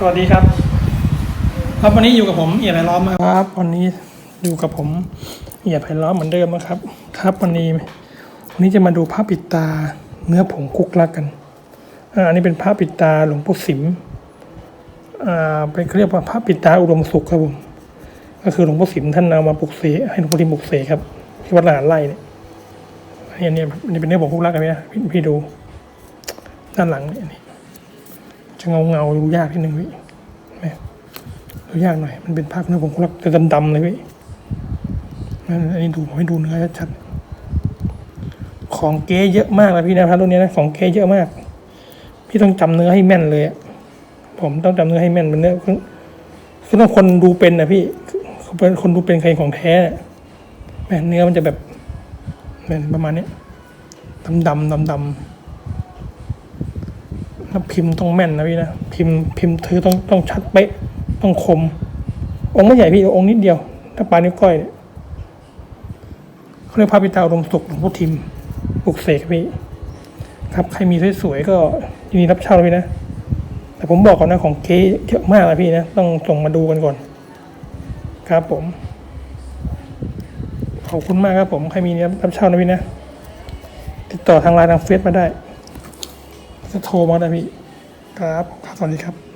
สวัสดีครับ ครับวันนี้อยู่กับผมเอียดไผ่ล้อมครับ วันนี้อยู่กับผมเอียดไผ่ล้อมเหมือนเดิมนะครับ ครับวันนี้วันนี้จะมาดูภาพปิดตาเนื้อผงคุกลักกันอันนี้เป็นภาพปิดตาหลวงปู่สิมอ่าเป็นเรียกว่าภาพปิดตาอุดมสุขครับผมก็คือหลวงปู่สิมท่านเอามาปลุกเสกให้หลวงปู่ทิมปลุกเสกครับที่วัดหลานไร่เนี่ยอันนี้อันนี้เป็นเนื้อผงคุกลักกันไหมพี่ดูด้านหลังเนี่ยนี่ จะเงาเงาๆดูยากนิดนึงพี่แม่ดูยากหน่อย มันเป็นภาพเนื้อผมรักจะดำๆเลยพี่นั่นอันนี้ดูผมให้ดูเนื้อชัดของเก๊เยอะมากเลยพี่นะพระรุ่นนี้นะของเก๊เยอะมาก พี่ต้องจำเนื้อให้แม่นเลยผมต้องจำเนื้อให้แม่นเป็นเนื้อคือต้องคนดูเป็นนะพี่คือเป็นคนดูเป็นใครของแท้แม่เนื้อมันจะแบบแม่นประมาณนี้ยดำดำๆแล้วพิมพ์ต้องแม่นนะพี่นะพิมพ์พิมพ์ถือต้องต้องชัดเป๊ะต้องคม องค์ไม่ใหญ่พี่องค์นิดเดียว ถ้าปลายนิ้วก้อยเนี่ยเขาเรียกพระปิตาอุดมสุขหลวงพ่อทิมปลุกเสกพี่ ครับใครมีสวยๆก็ยินดีรับเช่าพี่นะ แต่ผมบอกก่อนนะของเก๊เยอะมากนะพี่นะต้องส่งมาดูกันก่อน ครับผมขอบคุณมากครับผมใครมีรับเช่านะพี่นะติดต่อทางไลน์ทางเฟซมาได้ จะโทรมาได้พี่ ครับ ครับ สวัสดีครับ